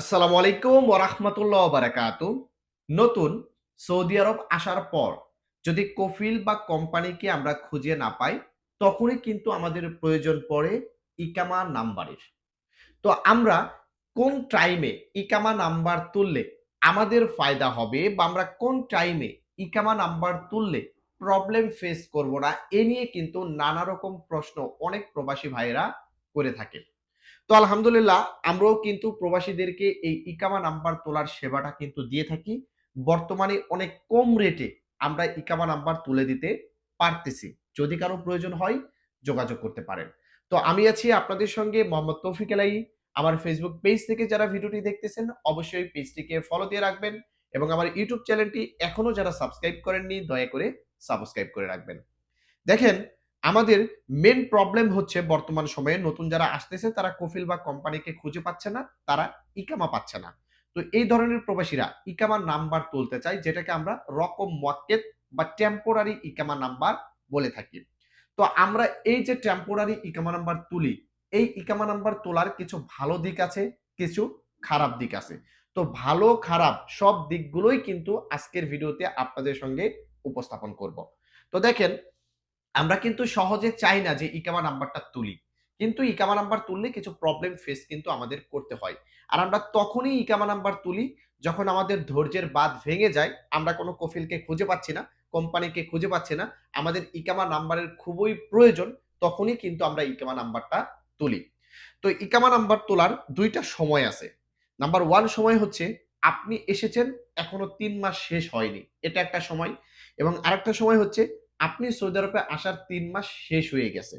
আসসালামু আলাইকুম ওরহমতুল্লাহ বারাকাতু। নতুন সৌদি আরব আসার পর যদি কফিল বা কোম্পানিকে আমরা খুঁজে না পাই, তখনই কিন্তু আমাদের প্রয়োজন পড়ে ইকামা নাম্বারের। তো আমরা কোন টাইমে ইকামা নাম্বার তুললে আমাদের ফায়দা হবে বা আমরা কোন টাইমে ইকামা নাম্বার তুললে প্রবলেম ফেস করব না, এ নিয়ে কিন্তু নানা রকম প্রশ্ন অনেক প্রবাসী ভাইয়েরা করে থাকে। তো আলহামদুলিল্লাহ, আমরাও কিন্তু প্রবাসীদেরকে এই ইকামা নাম্বার তোলার সেবাটা কিন্তু দিয়ে থাকি। বর্তমানে অনেক কম রেটে আমরা ইকামা নাম্বার তুলে দিতে পারতেছি। যদি কারও প্রয়োজন হয়, যোগাযোগ করতে পারেন। তো আমি আছি আপনাদের সঙ্গে মোহাম্মদ তৌফিক এলাই আমার ফেসবুক পেজ থেকে যারা ভিডিওটি দেখতেছেন, অবশ্যই পেজটিকে ফলো দিয়ে রাখবেন এবং আমার ইউটিউব চ্যানেলটি এখনও যারা সাবস্ক্রাইব করেননি, দয়া করে সাবস্ক্রাইব করে রাখবেন। দেখেন আমাদের মেন প্রবলেম হচ্ছে বর্তমান সময়ে নতুন যারা আসতেছে, তারা কফিল বা কোম্পানিকে খুঁজে পাচ্ছে না, তারা ইকামা পাচ্ছে না। তো এই ধরনের প্রবাসীরা ইকামা নাম্বার তুলতে চায়, যেটাকে আমরা রকম মোয়াক্কেত বা টেম্পোরারি ইকামা নাম্বার বলে থাকি। তো আমরা এই যে টেম্পোরারি ইকামা নাম্বার তুলি, এই ইকামা নাম্বার তোলার কিছু ভালো দিক আছে, কিছু খারাপ দিক আছে। তো ভালো, খারাপ সব দিকগুলোই কিন্তু আজকের ভিডিওতে আপনাদের সঙ্গে উপস্থাপন করব। তো দেখেন আমরা কিন্তু সহজে চাই না যে ইকামা নাম্বারটা তুলি। কিন্তু ইকামা নাম্বার তুললে কিছু প্রবলেম ফেস কিন্তু আমাদের করতে হয়। আর আমরা তখনই ইকামা নাম্বার তুলি যখন আমাদের ধৈর্যের বাদ ভেঙে যায়, আমরা কোনো কফিলকে খুঁজে পাচ্ছি না, কোম্পানিকে খুঁজে পাচ্ছি না, আমাদের ইকামা নাম্বারের খুবই প্রয়োজন, তখনই কিন্তু আমরা ইকামা নাম্বারটা তুলি। তো ইকামা নাম্বার তোলার দুইটা সময় আছে। নাম্বার ওয়ান সময় হচ্ছে, আপনি এসেছেন, এখনও তিন মাস শেষ হয়নি। এটা একটা সময়। এবং আরেকটা সময় হচ্ছে আপনি সৌদি আরবে আসার তিন মাস শেষ হয়ে গেছে।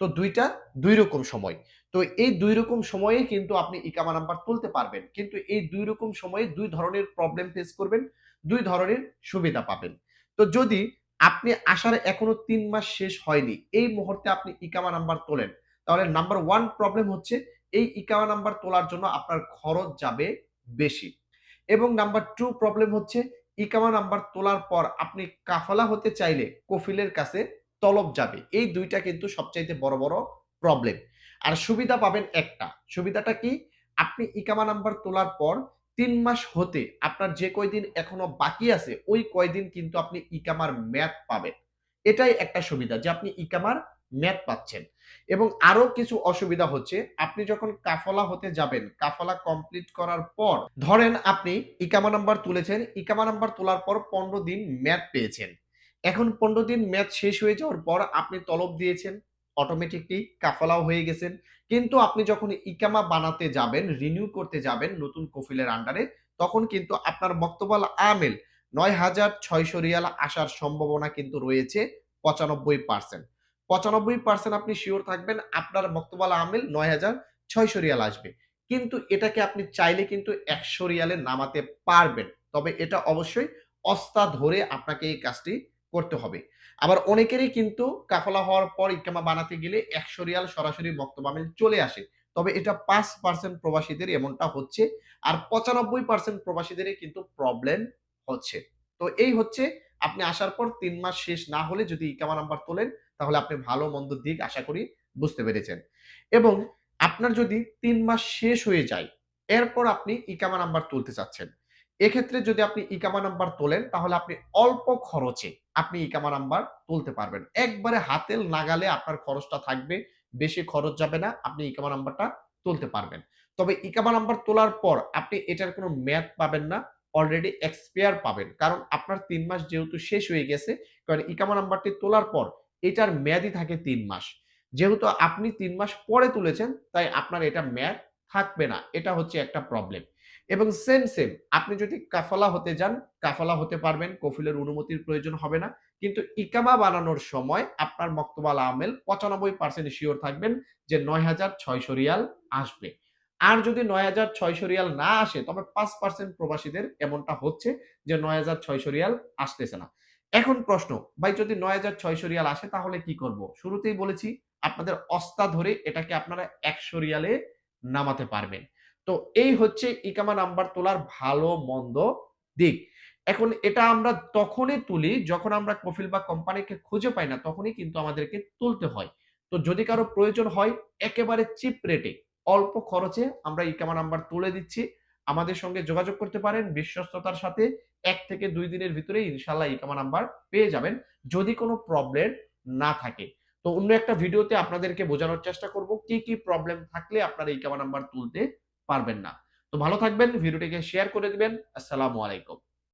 তো দুইটা দুই রকম সময়। তো এই দুই রকম সময়ে কিন্তু আপনি ইকামা নাম্বার তুলতে পারবেন। কিন্তু এই দুই রকম সময়ে দুই ধরনের প্রবলেম ফেস করবেন, দুই ধরনের সুবিধা পাবেন। তো যদি আপনি আসার এখনও তিন মাস শেষ হয়নি, এই মুহূর্তে আপনি ইকামা নাম্বার তোলেন, তাহলে নাম্বার ওয়ান প্রবলেম হচ্ছে এই ইকামা নাম্বার তোলার জন্য আপনার খরচ যাবে বেশি। এবং নাম্বার টু প্রবলেম হচ্ছে ইকামা নাম্বার তোলার পর আপনি কাফালা হতে চাইলে কফিলের কাছে তলব যাবে। এই দুইটা কিন্তু সবচাইতে বড় বড় প্রবলেম আর সুবিধা পাবেন একটা। সুবিধাটা কি? আপনি ইকামা নাম্বার তোলার পর তিন মাস হতে আপনার যে কয়দিন এখনও বাকি আছে, ওই কয়দিন কিন্তু আপনি ইকামার ম্যাথ পাবেন। এটাই একটা সুবিধা যে আপনি ইকামার ম্যাথ পাচ্ছেন। এবং আরও কিছু অসুবিধা হচ্ছে, আপনি যখন কাফলা হতে যাবেন, কাফলা কমপ্লিট করার পর, ধরেন আপনি ইকামা নাম্বার তুলেছেন, ইকামা নাম্বার তোলার পর পনেরো দিন ম্যাথ পেয়েছেন। এখন পনেরো দিন ম্যাথ শেষ হয়ে যাওয়ার পর আপনি তলব দিয়েছেন অটোমেটিকলি কাফলাও হয়ে গেছেন। কিন্তু আপনি যখন ইকামা বানাতে যাবেন রিনিউ করতে যাবেন নতুন কফিলের আন্ডারে তখন কিন্তু আপনার বক্তব্য আমেল নয় হাজার ছয়শো রিয়াল আসার সম্ভাবনা কিন্তু রয়েছে পঁচানব্বই পার্সেন্ট পঁচানব্বই পার্সেন্ট আপনি শিওর থাকবেন, আপনার বক্তব্য আমেল নয় হাজার ছয়শো রিয়াল আসবে। কিন্তু এটাকে আপনি চাইলে কিন্তু একশো রিয়ালে নামাতে পারবেন। তবে এটা অবশ্যই অস্তা ধরে আপনাকে এই কাজটি করতে হবে। আবার অনেকেরই কিন্তু কাফলা হওয়ার পর ইকামা বানাতে গেলে একশো রিয়াল সরাসরি বক্তব্য আমিল চলে আসে। তবে এটা পাঁচ পার্সেন্ট প্রবাসীদের এমনটা হচ্ছে, আর পঁচানব্বই পার্সেন্ট প্রবাসীদেরই কিন্তু প্রবলেম হচ্ছে। তো এই হচ্ছে, আপনি আসার পর তিন মাস শেষ না হলে যদি ইকামা নাম্বার তোলেন তাহলে আপনি ভালো মন্দ দিক আশা করি বুঝতে পেরেছেন। এবং আপনার যদি তিন মাস শেষ হয়ে যায়, এরপর আপনি ইকামা নাম্বার তুলতে চাচ্ছেন। এক্ষেত্রে যদি আপনি ইকামা নাম্বার তোলেন, তাহলে আপনি অল্প খরচে আপনি ইকামা নাম্বার তুলতে পারবেন। একবারে হাতের নাগালে আপনার খরচটা থাকবে, বেশি খরচ যাবে না, আপনি ইকামা নাম্বারটা তুলতে পারবেন। তবে ইকামা নাম্বার তোলার পর আপনি এটার কোনো ম্যাথ পাবেন না অলরেডি এক্সপায়ার পাবেন। কারণ আপনার তিন মাস যেহেতু শেষ হয়ে গেছে, কারণ ইকামা নাম্বারটি তোলার পর এটার মেয়াদি থাকে তিন মাস। যেহেতু আপনি তিন মাস পরে তুলেছেন, তাই আপনার এটা মেয়াদ থাকবে না। এটা হচ্ছে একটা প্রবলেম এবং সেম সেম আপনি যদি কাফালা হতে যান, কাফালা হতে পারবেন, কফিলের অনুমতির প্রয়োজন হবে না। কিন্তু ইকামা বানানোর সময় আপনার মক্তবাল আমেল পঁচানব্বই পার্সেন্ট শিওর থাকবেন যে নয় হাজার ছয়শো রিয়াল আসবে। আর যদি নয় হাজার ছয়শো রিয়াল না আসে, তবে পাঁচ পার্সেন্ট প্রবাসীদের এমনটা হচ্ছে যে নয় হাজার ছয়শো রিয়াল আসতেছে না। এখন প্রশ্ন, ভাই যদি নয় হাজার ছয়শো রিয়াল আসে তাহলে কি করব? শুরুতেই বলেছি, আপনাদের অস্তা ধরে এটাকে আপনারা একশো রিয়ালে নামাতে পারবেন। তো এই হচ্ছে ইকামা নাম্বার তোলার ভালো, মন্দ দিক। এখন এটা আমরা তখনই তুলি যখন আমরা কফিল বা কোম্পানিকে খুঁজে পাই না, তখনই কিন্তু আমাদেরকে তুলতে হয়। তো যদি কারও প্রয়োজন হয়, একেবারে চিপ রেটে, অল্প খরচে আমরা ইকামা নাম্বার তুলে দিচ্ছি। আমাদের সঙ্গে যোগাযোগ করতে পারেন, বিশ্বস্ততার সাথে এক থেকে দুই দিনের ভিতরে ইনশাল্লাহ ইকামা নাম্বার পেয়ে যাবেন যদি কোনো প্রবলেম না থাকে। তো অন্য একটা ভিডিওতে আপনাদেরকে বোঝানোর চেষ্টা করব কি কি প্রবলেম থাকলে আপনারা ইকামা নাম্বার তুলতে পারবেন না। তো ভালো থাকবেন, ভিডিওটিকে শেয়ার করে দিবেন। আসসালামু আলাইকুম।